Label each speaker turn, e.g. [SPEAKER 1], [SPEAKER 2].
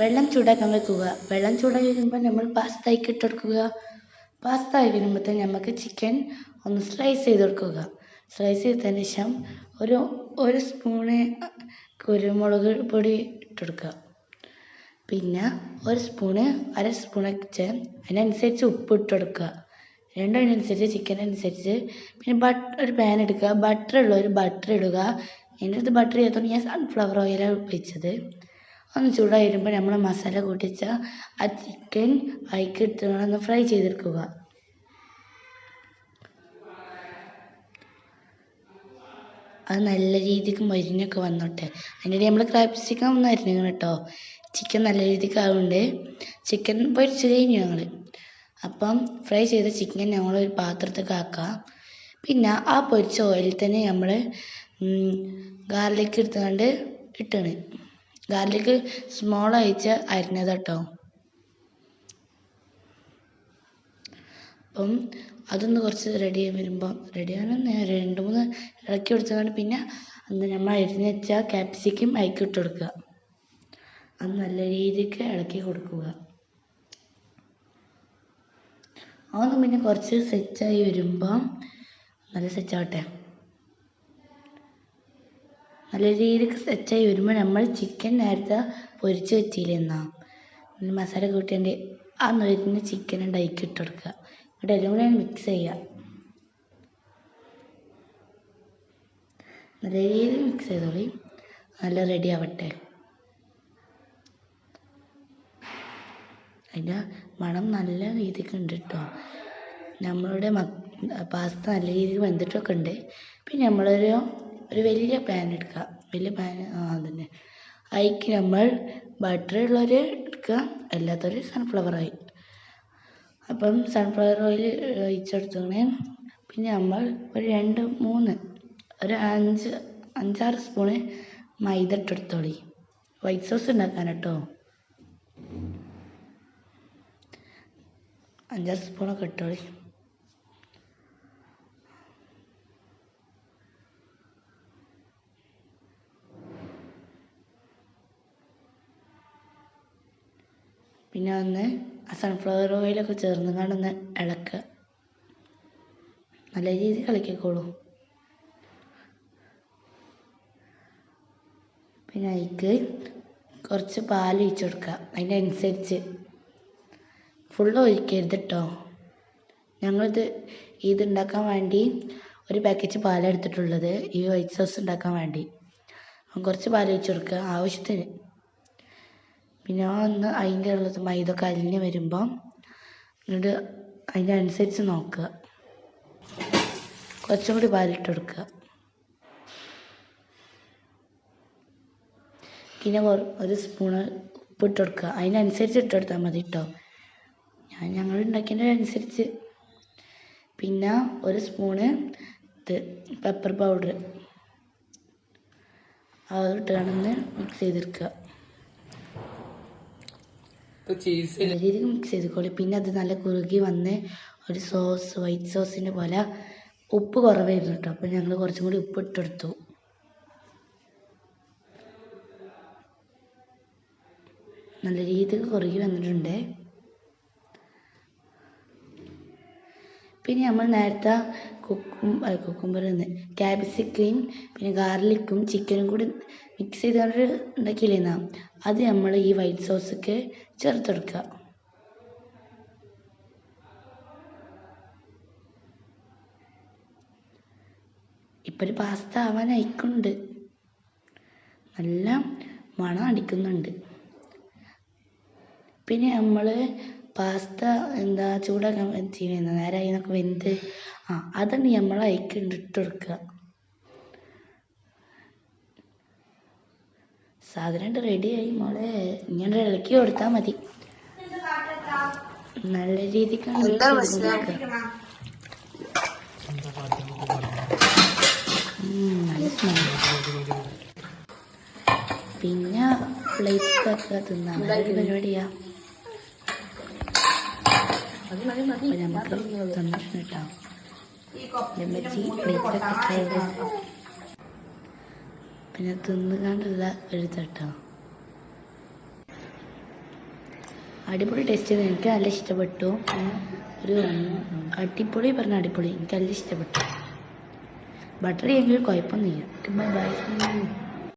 [SPEAKER 1] വെള്ളം ചൂടാക്കാൻ വെക്കുക. വെള്ളം ചൂടായി വരുമ്പോൾ നമ്മൾ പാസ്ത അതിലേക്ക് ഇട്ട് കൊടുക്കുക. പാസ്ത ആയി വരുമ്പോഴത്തേന് നമുക്ക് ചിക്കൻ ഒന്ന് സ്ലൈസ് ചെയ്ത് കൊടുക്കുക. സ്ലൈസ് ചെയ്തതിന് ശേഷം ഒരു ഒരു സ്പൂണ് കുരുമുളക് പൊടി ഇട്ട് പിന്നെ ഒരു സ്പൂണ് അര സ്പൂൺ വെച്ച് അതിനനുസരിച്ച് ഉപ്പ് ഇട്ട് കൊടുക്കുക. ചിക്കൻ അനുസരിച്ച്. പിന്നെ ബട്ട് ഒരു പാൻ എടുക്കുക. ബട്ടർ ഒരു ബട്ടർ ഇടുക. എന്റെ അടുത്ത് ബട്ടർ ചെയ്യാത്തതുകൊണ്ട് ഞാൻ സൺഫ്ലവർ ഓയിലാണ് ഉപയോഗിച്ചത്. ഒന്ന് ചൂടായി വരുമ്പോൾ നമ്മൾ മസാല കൂട്ടി വെച്ച ആ ചിക്കൻ ഒന്ന് ഫ്രൈ ചെയ്തെടുക്കുക. അത് നല്ല രീതിക്ക് മരിഞ്ഞൊക്കെ വന്നോട്ടെ. അതിനിടെ നമ്മൾ ക്രാപ്സിക്കം ഒന്ന് അരിഞ്ഞു കേട്ടോ. ചിക്കൻ നല്ല രീതിക്ക് ആവുന്നുണ്ട്. ചിക്കൻ പൊരിച്ച് കഴിഞ്ഞു ഞങ്ങൾ അപ്പം ഫ്രൈ ചെയ്ത ചിക്കൻ ഞങ്ങൾ ഒരു പാത്രത്തേക്ക് ആക്കാം. പിന്നെ ആ പൊരിച്ച ഓയിലിൽ തന്നെ നമ്മൾ ഗാർലിക് എടുത്തുകൊണ്ട് ഇട്ടാണ്. ഗാർലിക് അയച്ച് അരിഞ്ഞത് കേട്ടോ അപ്പം അതൊന്ന് കുറച്ച് റെഡി വരുമ്പം വരുമ്പോൾ റെഡി ആവാൻ രണ്ട് മൂന്ന് ഇളക്കി കൊടുത്തതാണ് പിന്നെ അന്ന് നമ്മൾ അരിഞ്ഞ് വെച്ച ക്യാപ്സിക്കം അയക്കിട്ട് കൊടുക്കുക. അത് നല്ല രീതിക്ക് ഇളക്കി കൊടുക്കുക. അതൊന്ന് പിന്നെ കുറച്ച് സെറ്റായി വരുമ്പം നല്ല സെറ്റാവട്ടെ നല്ല രീതിക്ക് സെറ്റായി വരുമ്പോൾ നമ്മൾ ചിക്കൻ നേരത്തെ പൊരിച്ച് വെച്ചില്ലെന്നാ മസാല കൂട്ടിയതിന്റെ ആ നൊരിഞ്ഞ ചിക്കൻ ഉണ്ടാക്കി ഇട്ട് കൊടുക്കുക എന്നിട്ട് എല്ലാം കൂടെ മിക്സ് ചെയ്യുക നല്ല രീതിയിൽ മിക്സ് ചെയ്തോളി. നല്ല റെഡി ആവട്ടെ. അതിന്റെ മണം നല്ല രീതിക്ക് ഉണ്ട് കേട്ടോ നമ്മളുടെ പാസ്ത നല്ല രീതിക്ക് വെന്തിട്ടൊക്കെ ഉണ്ട് പിന്നെ നമ്മളൊരു ഒരു വലിയ പാൻ എടുക്കുക വലിയ പാൻ ആ അതന്നെ. അതിലേക്ക് നമ്മൾ ബട്ടർ ഉള്ളവർ എടുക്കുക. അല്ലാത്തവർ സൺഫ്ലവർ ഓയിൽ അപ്പം സൺഫ്ലവർ ഓയിൽ ഒഴിച്ചെടുത്തോണേ പിന്നെ നമ്മൾ ഒരു രണ്ട് മൂന്ന് ഒരു അഞ്ച് അഞ്ചാറ് സ്പൂണ് മൈദ ഇട്ടെടുത്തോളി. വൈറ്റ് സോസ് ഉണ്ടാക്കാൻ കേട്ടോ. അഞ്ചാറ് സ്പൂണൊക്കെ ഇട്ടോളി. പിന്നെ ഒന്ന് ആ സൺഫ്ലവർ ഓയിലൊക്കെ കാണുന്ന ഇളക്കുക. നല്ല രീതിയിൽ ഇളക്കിക്കോളൂ. പിന്നെ അതിക്ക് കുറച്ച് പാൽ ഒഴിച്ചു കൊടുക്കുക. അതിനനുസരിച്ച് ഫുള്ള് ഒഴിക്കരുത് കേട്ടോ ഞങ്ങളിത് ഇതുണ്ടാക്കാൻ വേണ്ടി ഒരു പാക്കറ്റ് പാലെടുത്തിട്ടുള്ളത് ഈ വൈറ്റ് സോസ് ഉണ്ടാക്കാൻ വേണ്ടി. കുറച്ച് പാൽ ഒഴിച്ചു കൊടുക്കുക. ആവശ്യത്തിന് പിന്നെ ഒന്ന് അതിന്റെ ഉള്ളത് മൈദ കലിഞ്ഞ് വരുമ്പോൾ എന്നിട്ട് അനുസരിച്ച് നോക്കുക. കുറച്ചും കൂടി പാലിട്ട് കൊടുക്കുക പിന്നെ ഒരു സ്പൂണ് ഉപ്പിട്ട് കൊടുക്കുക അതിനനുസരിച്ച് ഇട്ട് കൊടുത്താൽ മതി കേട്ടോ ഞാൻ ഞങ്ങൾ ഉണ്ടാക്കിയതിനനുസരിച്ച് പിന്നെ ഒരു സ്പൂണ് ഇത് പെപ്പർ പൗഡർ അത് ഇട്ടാണെന്ന് മിക്സ് ചെയ്തെടുക്കുക. നല്ല രീതിയിൽ മിക്സ് ചെയ്തോളി പിന്നെ അത് നല്ല കുറുകി വന്ന് ഒരു സോസ് വൈറ്റ് സോസിന്റെ പോലെ ഉപ്പ് കുറവായിരുന്നു കേട്ടോ അപ്പോൾ ഞങ്ങൾ കുറച്ചും കൂടി ഉപ്പ് ഇട്ടെടുത്തു. നല്ല രീതിയിൽ കുറുകി വന്നിട്ടുണ്ട്. പിന്നെ നമ്മൾ നേരത്തെ കുക്കും കുക്കുംബർ ക്യാപ്സിക്കും പിന്നെ ഗാർലിക്കും ചിക്കനും കൂടി മിക്സ് ചെയ്തുകൊണ്ട് ഉണ്ടാക്കിയില്ലേന്നാ അത് നമ്മൾ ഈ വൈറ്റ് സോസൊക്കെ ചേർത്ത് കൊടുക്കുക ഇപ്പം ഒരു പാസ്ത ആവാനായിക്കുന്നുണ്ട്. നല്ല മണം അടിക്കുന്നുണ്ട്. പിന്നെ നമ്മൾ പാസ്ത എന്താ ചൂടാക്കാൻ ചെയ്യുന്നത് നേരെ അതിനൊക്കെ വെന്ത്. ആ അതാണ് നമ്മൾ അതിലേക്ക് ഇട്ട് കൊടുക്കുക. സാധനം റെഡിയായി മോളെ. ഇങ്ങനെ ഇളക്കി കൊടുത്താൽ മതി. നല്ല രീതിക്ക് പിന്നെ പ്ലേറ്റൊക്കെ തിന്നാൻ ഒരു പരിപാടിയാ. നമുക്ക് ചെയ്ത് പിന്നെ തിന്നുകാണ്ടുള്ള ഒരു തട്ടോ. അടിപൊളി ടേസ്റ്റ് എനിക്ക് നല്ല ഇഷ്ടപ്പെട്ടു. ഒരു അടിപൊളി പറഞ്ഞ അടിപൊളി. എനിക്ക് നല്ല ഇഷ്ടപ്പെട്ടു. ബട്ടർ എങ്കിലും കുഴപ്പമൊന്നുമില്ല. ബൈ